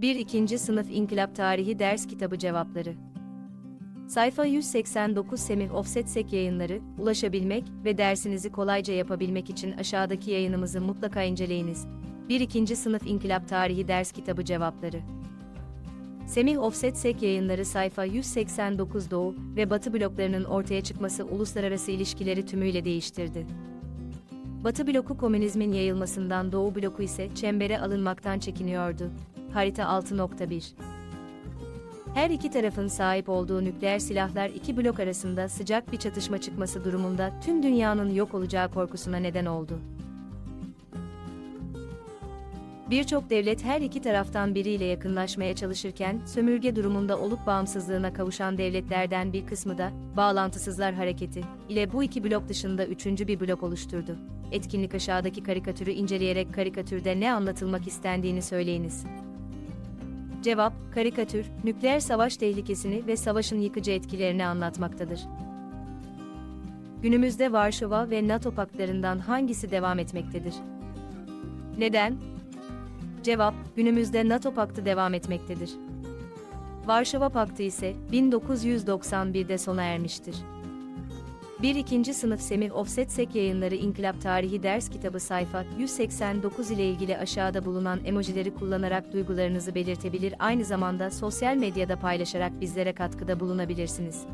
1. 2. Sınıf İnkılap Tarihi Ders Kitabı Cevapları Sayfa 189 Semih Offset Sek yayınları, ulaşabilmek ve dersinizi kolayca yapabilmek için aşağıdaki yayınımızı mutlaka inceleyiniz. 1. 2. Sınıf İnkılap Tarihi Ders Kitabı Cevapları Semih Offset Sek yayınları sayfa 189 Doğu ve Batı bloklarının ortaya çıkması uluslararası ilişkileri tümüyle değiştirdi. Batı bloku komünizmin yayılmasından Doğu bloku ise çembere alınmaktan çekiniyordu. Harita 6.1 Her iki tarafın sahip olduğu nükleer silahlar iki blok arasında sıcak bir çatışma çıkması durumunda tüm dünyanın yok olacağı korkusuna neden oldu. Birçok devlet her iki taraftan biriyle yakınlaşmaya çalışırken, sömürge durumunda olup bağımsızlığına kavuşan devletlerden bir kısmı da, bağlantısızlar hareketi, ile bu iki blok dışında üçüncü bir blok oluşturdu. Etkinlik aşağıdaki karikatürü inceleyerek karikatürde ne anlatılmak istendiğini söyleyiniz. Cevap, karikatür, nükleer savaş tehlikesini ve savaşın yıkıcı etkilerini anlatmaktadır. Günümüzde Varşova ve NATO paktlarından hangisi devam etmektedir? Neden? Cevap, günümüzde NATO paktı devam etmektedir. Varşova Paktı ise 1991'de sona ermiştir. 1. 2. Sınıf Semih Offset Sek Yayınları İnkılap Tarihi Ders Kitabı sayfa 189 ile ilgili aşağıda bulunan emojileri kullanarak duygularınızı belirtebilir aynı zamanda sosyal medyada paylaşarak bizlere katkıda bulunabilirsiniz.